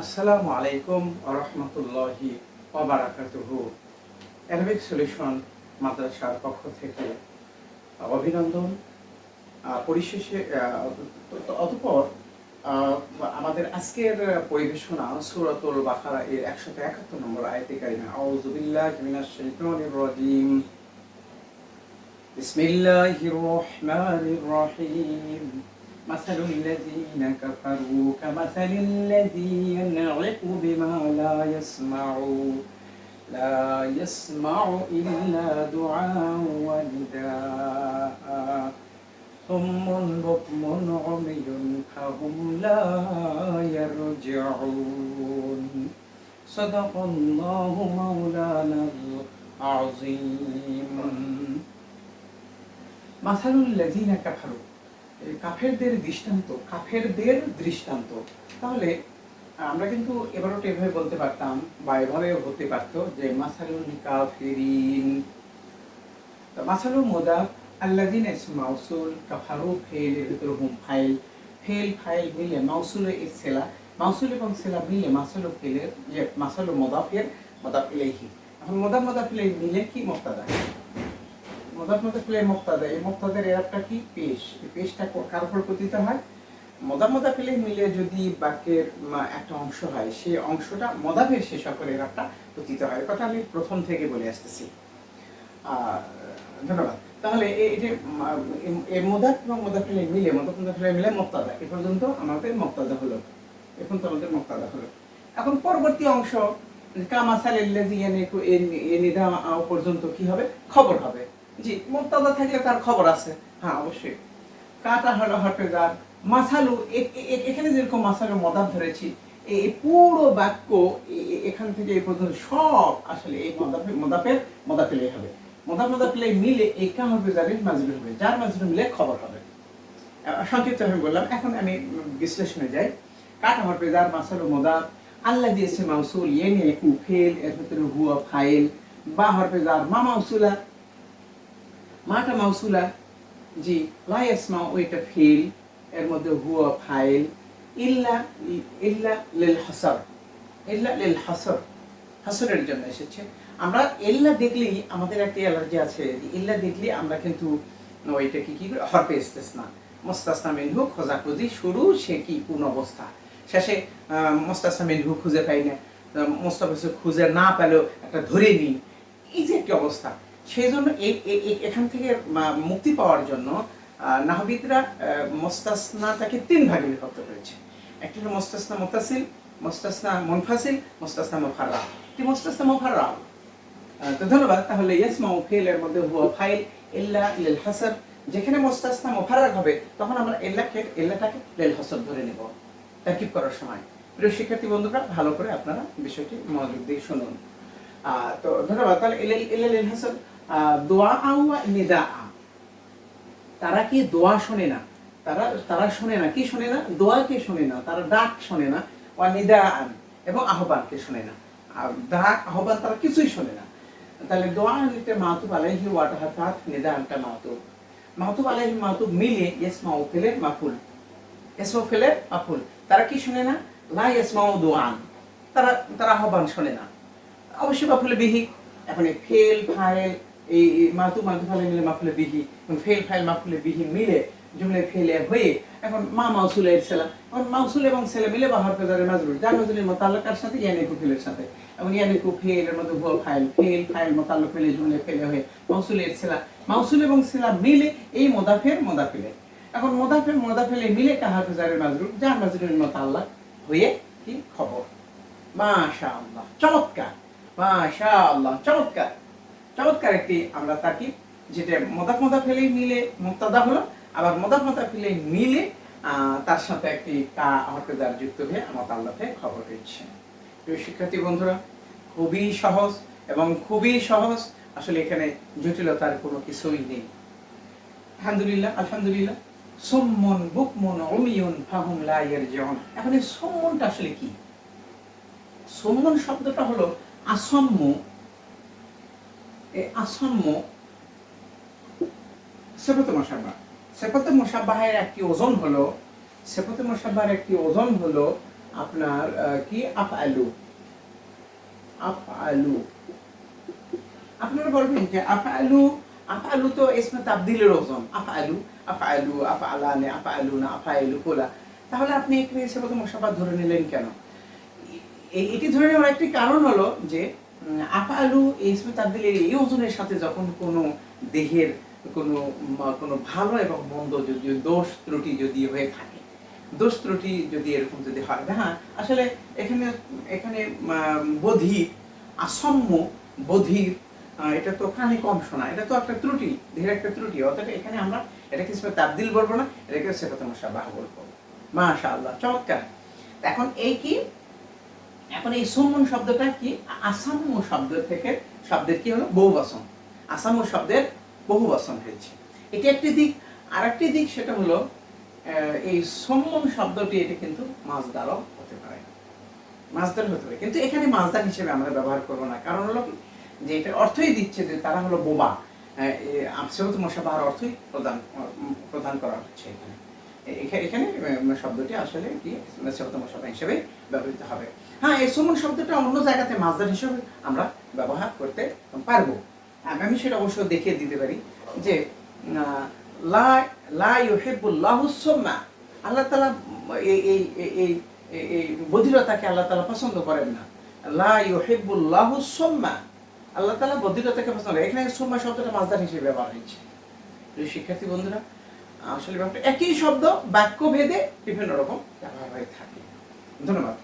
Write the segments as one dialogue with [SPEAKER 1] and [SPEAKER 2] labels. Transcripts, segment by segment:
[SPEAKER 1] আসসালামু আলাইকুম রহমতুল্লাহি ওবারাকাতুহু অ্যারাবিক সলিউশন মাদ্রাসার পক্ষ থেকে অভিনন্দন। পরিশেষে অতঃপর আমাদের আজকের পরিবেশনা সুরাতুল বাকারা এর একশত একাত্তর নম্বর আয়তে কারিমা। আউযু বিল্লাহি মিনাশ রাজিম। বিসমিল্লাহির রহমানির রহিম। مثل الذين كفروا كمثل الذي ينعق بما لا يسمع. لا يسمع إلا دعاء ونداء. صم بكم عمي فهم لا يرجعون. صدق الله مولانا العظيم. مثل الذين كفروا কাফেরদের দৃষ্টান্ত কাফেরদের দৃষ্টান্ত। তাহলে আমরা কিন্তু এবারও এভাবে বলতে পারতাম বা এভাবেও হতে পারতো যে মাসালুল কাফিরিন। মাসালুল মাউসুল, কাফারু ফেল এর হুম ফাইল। ফেল ফাইল মিলে মাউসুল এর সেলা। মাউসুল এবং সেলা মিলে মাসালু ফেলের যে মাসালু মোদাফের মোদাফ ইলাইহি। এখন মোদাফ মোদাফ ইলাইহি মিলে কি মুক্তাদা মদাফ মদাফ ইলাইহি মুক্তাদা, এই মুক্তাদের এরাবটা কি? পেশ। এই পেশটা কার উপর পতিত হয়? মদাফ মদাফ ইলাইহি মিলে যদি বাক্যের একটা অংশ হয় সেই অংশটা মদাফের শেষ অক্ষরে এরাবটা পতিত হয়। কথা আমি প্রথম থেকে বলে আসতেছি। ধন্যবাদ। তাহলে এ- এই যে এ- এ মোদাফ এবং ইলাইহি মিলে মদাফ মোদাফ ইলাইহি মিলে মুক্তাদা। এ পর্যন্ত আমাদের মুক্তাদা হলো। এখন তো আমাদের মুক্তাদা হলো। এখন পরবর্তী অংশ কামাসালিল্লাযী ইয়ানিকু এ- নিদা পর্যন্ত কি হবে? খবর হবে। জি, মুক্তাদা থাকলে তার খবর আছে। হ্যাঁ অবশ্যই। কাটা হলো হটগার মাসালু এখানে যেরকম মাসালু মদাব ধরেছি এই পুরো বাক্য এখান থেকে এই পর্যন্ত সব আসলে এই মদাফে মদাফের মদাফেলে হবে। মদাফ মদাফেলে মিলে এই কা হবে জারির মাজরুর হবে। যার মাজরুর মিলে খবর হবে। সংক্ষিপ্ত আমি বললাম, এখন আমি বিশ্লেষণে যাই। কাটা হরফে যার মাসালু মদাব, আল্লাহ দিয়েছে মাউসুল ইয়ে নিয়ে কু ফেল এর ভিতরে হুয়া ফাইল। বা হরফে যার মা মাউসুলা মাটা মাউসুলা, জি লা ইয়াসমা ওইটা ফিল, এর মধ্যে হুয়া ফাইল, ইল্লা ইল্লা লিল হাসার, ইল্লা লিল হাসার, হাসরের জন্য এসেছে। আমরা ইল্লা দেখলেই আমাদের একটা অ্যালার্জি আছে ইল্লা দেখলেই আমরা কিন্তু ওইটা কি কি হরপে ইস্তেসনা। মোস্তাসনা মিনহু খোঁজাখুঁজি শুরু, সে কি কোন অবস্থা? শেষে মোস্তাসনা মিনহু খুঁজে পাই না। মোস্তাফিজ খুঁজে না পেলেও একটা ধরে নিই। এই যে একটি অবস্থা। সেই জন্য এখান থেকে মুক্তি পাওয়ার জন্য নাহবিদরা মোস্তাসনাটাকে তিন ভাগে বিভক্ত করেছে। একটি হলো মোস্তাসনা মোতাসিল মোস্তাসনা মুনফাসিল, মোস্তাসনা মুফাররা একটি মোস্তাসনা মুফাররা তো ধন্যবাদ। তাহলে ইয়াসমাউ ফেলের মধ্যে হুয়া ফাইল, ইল্লা লিল হাসার। যেখানে মোস্তাসনা মুফাররাক হবে, তখন আমরা ইল্লাকে, ইল্লাটাকে লিল হাসার ধরে নেব। তারকিব করার সময়। প্রিয় শিক্ষার্থী বন্ধুরা, ভালো করে আপনারা বিষয়টি মনোযোগ দিয়ে শুনুন। তো ধন্যবাদ। তাহলে ইল্লা ইল্লা লিল হাসার। দোয়া নিদা। তারা কি দোয়া শোনে না? তারা তারা শোনে না। কি শোনে না? দোয়াকে শোনে না। তারা ডাক শোনে না। ওয়া নিদা আন। এবং আহ্বানকে শোনে না। আর ডাক, আহ্বান তারা কিছুই শোনে না। তাহলে দোয়া নিতে মাতুব আলাইহি ওয়াটা হাফাত নিদা আনটা মাতুব। মাতুব আলাইহি মাতুব মিলে ইসমাউ ফেলের মাফুল। ইসমাউ ফেলের মাফুল। তারা কি শোনে না? লা ইসমাউ দোয়ান। তারা তারা আহ্বান শোনে না। অবশ্যই মাফুলে বিহি। এখন ফেল, ফাইল এই মাতু মাতু ফালে মিলে মাফুলে বিহি ফেল ফাইল মাফুলে বিহি মিলে জুমলে ফেলে হয়ে এখন মা মাউসুলের সেলা এখন মাউসুল এবং ছেলে মিলে বাহার পেজারের মাজরুর যার মাজরুর মোতাল্লাকার সাথে ইয়ানিকু ফেলের সাথে। এবং ইয়ানিকু ফেলের মধ্যে হুয়া ফাইল, ফেল ফাইল মোতাল্লক ফেলে, জুমলে ফেলে হয়ে মাউসুলের সেলা মাউসুল এবং সেলা মিলে এই মোদাফের মোদাফিলে। এখন মোদাফের মোদাফেলে মিলে কাহার পেজারের মাজরুর যার মাজরুর মোতাল্লাক হয়ে কি খবর? মাশাআল্লাহ, চমৎকার মাশাআল্লাহ, চমৎকার। চমৎকার একটি আমরা তাকি যেটা মোদাফ মোদাফ ফেলেই মিলে মুক্তাদা হলো, আবার মোদাফ মোদাফ ফেলেই মিলে তার সাথে একটি কা হরফেদার যুক্ত হয়ে আমার আল্লাহে খবর দিচ্ছে। প্রিয় শিক্ষার্থী বন্ধুরা, খুবই সহজ এবং খুবই সহজ, আসলে এখানে জটিলতার কোনো কিছুই নেই। আলহামদুলিল্লাহ আলহামদুলিল্লাহ। সম্মন বুকমন অমিয়ন ফাহুম লা ইয়ারজিউন। এখন এই সম্মনটা আসলে কি? সম্মন শব্দটা হলো আসম্য সেপত মশাবা সেপত মশাবাহের একটি ওজন হলো সেপত মশাবার একটি ওজন হলো আপনার কি? আপ আলু আপ আলু আপনারা বলবেন যে আপ আলু আপ আলু তো এসমে তাবদিলের ওজন। আপ আলু আপ আলু আপ আপ আলু না আপ আলু কোলা। তাহলে আপনি এখানে এসে প্রথম ধরে নিলেন কেন? এটি ধরে নেওয়ার একটি কারণ হলো যে আপা আলু, এই ইসমে তাবদিলের এই ওজনের সাথে যখন কোনো দেহের কোনো কোনো ভালো এবং মন্দ যদি দোষ ত্রুটি যদি হয়ে থাকে, দোষ ত্রুটি যদি এরকম যদি হয় হ্যাঁ আসলে এখানে এখানে বধির আসম্য বধির এটা তো কানে কম শোনা, এটা তো একটা ত্রুটি, দেহের একটা ত্রুটি অর্থাৎ এখানে আমরা এটাকে তাবদিল বলব না, এটাকে সেফাতে মশাবাহ বলব। মাশা চমৎকার। এখন এই কি? এখন এই সুমন শব্দটা কি? আসাম্য শব্দ থেকে শব্দের কি হলো? বহুবচন। আসাম্য শব্দের বহুবচন হয়েছে। এটি একটি দিক। আর একটি দিক সেটা হলো এই সম্মন শব্দটি, এটা কিন্তু মাছদারও হতে পারে। মাছদার হতে পারে। কিন্তু এখানে মাছদার হিসেবে আমরা ব্যবহার করব না। কারণ হলো যে এটা অর্থই দিচ্ছে যে তারা হলো বোবা। সেবত মশাবাহার অর্থই প্রদান প্রদান করা হচ্ছে এখানে। এখা- এখানে শব্দটি আসলে কি? সেবত মশাবা হিসেবে ব্যবহৃত হবে। হ্যাঁ এই সুমন শব্দটা অন্য জায়গাতে মাছদার হিসেবে আমরা ব্যবহার করতে পারব। আমি সেটা অবশ্য দেখিয়ে দিতে পারি যে আল্লাহ তালা এই এই এই- এই বধিরতাকে আল্লাহ তাআলা পছন্দ করেন না। লা আল্লাহ তালা বধিরতাকে পছন্দ করেন এখানে সুম্মা শব্দটা মাছদার হিসেবে ব্যবহার হয়েছে। শিক্ষার্থী বন্ধুরা আসলে ব্যাপারটা একই শব্দ বাক্য ভেদে বিভিন্ন রকম ব্যবহার হয়ে থাকে। ধন্যবাদ।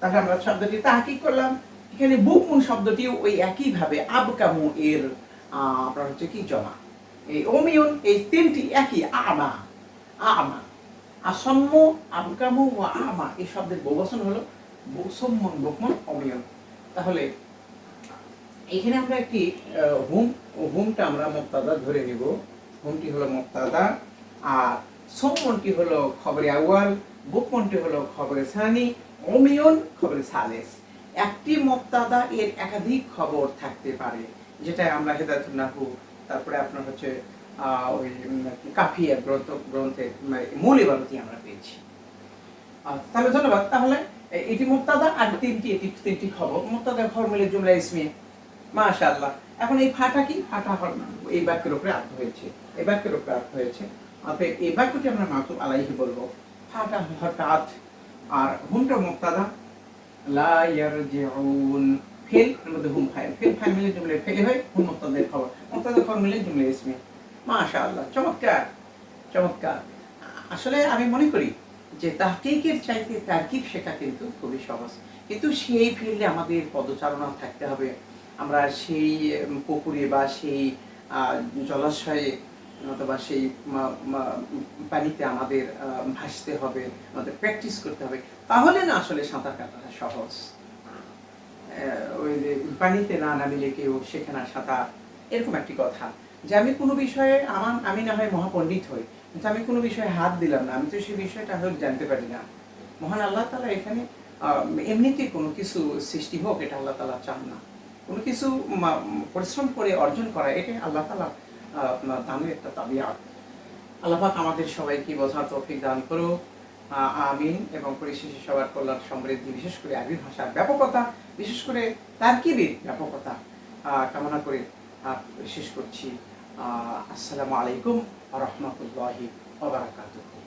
[SPEAKER 1] তাহলে আমরা শব্দটি তাহাকিক করলাম। এখানে বুকমুন শব্দটিও ওই একইভাবে, আবকামু এর আপনার হচ্ছে কি জমা? এই অমিয়ন এই তিনটি একই, আমা আমা। আসম্য আবকামু ও আমা, এই শব্দের বহুবচন হলো সম্মন বুকমন অমিয়ন তাহলে এখানে আমরা একটি হুম, হুমটা আমরা মুক্তাদা ধরে নিব। হুমটি হলো মুক্তাদা আর সম্মনটি হলো খবরে আউয়াল বুকমনটি হলো খবরে সানি অমিয়ন খবরে সালেস। একটি মুক্তাদা এর একাধিক খবর থাকতে পারে যেটা আমরা হেদায়তুল নাহু, তারপরে আপনার হচ্ছে ওই গ্রন্থ মূল আমরা পেয়েছি। তাহলে ধন্যবাদ। তাহলে এটি মুক্তাদা আর তিনটি, এটি তিনটি খবর। মুক্তাদা খবর মিলে জুমলা ইসমিয়ে। মাশাআল্লাহ। এখন এই ফাটা কি? ফাটা এই বাক্যের উপরে আর্থ হয়েছে। এই বাক্যের উপরে আর্থ হয়েছে। অতএব এই বাক্যটি আমরা আলাইহি বলব। ফাটা হঠাৎ আর হুমটা মুক্তাদা ফেল মধ্যে হুম ফাইল। ফেল ফাইল মিলে জুমলে ফেলে হয়, হুম মুক্তাদের খবর। মুক্তাদের খবর মিলে জুমলে ইসমি। চমৎকার চমৎকার। আসলে আমি মনে করি যে তাহকিকের চাইতে তার্কিব শেখা কিন্তু খুবই সহজ। কিন্তু সেই ফিল্ডে আমাদের পদচারণা থাকতে হবে। আমরা সেই পুকুরে বা সেই জলাশয়ে অথবা সেই পানিতে আমাদের ভাসতে হবে, আমাদের প্র্যাকটিস করতে হবে, তাহলে না আসলে সাঁতার কাটাটা সহজ। ওই যে পানিতে না নামিলে কেউ সেখানে সাঁতার, এরকম একটি কথা। যে আমি কোনো বিষয়ে, আমার, আমি না হয় মহাপণ্ডিত হই, কিন্তু আমি কোনো বিষয়ে হাত দিলাম না, আমি তো সেই বিষয়টা হয়তো জানতে পারি না। মহান আল্লাহ তালা এখানে এমনিতে কোনো কিছু সৃষ্টি হোক, এটা আল্লাহ তালা চান না। কোনো কিছু পরিশ্রম করে অর্জন করা, এটা আল্লাহ তালা আপনার দানের একটা তাবিয়াত আল্লাহ পাক আমাদের সবাইকে বোঝার তৌফিক দান করো আমিন। এবং পরিশেষে সবার কল্যাণ সমৃদ্ধি, বিশেষ করে আরবি ভাষার ব্যাপকতা, বিশেষ করে তার তার্কিবের ব্যাপকতা। কামনা করে শেষ করছি। আসসালামু আলাইকুম রহমতুল্লাহি ওবারাকাতুহ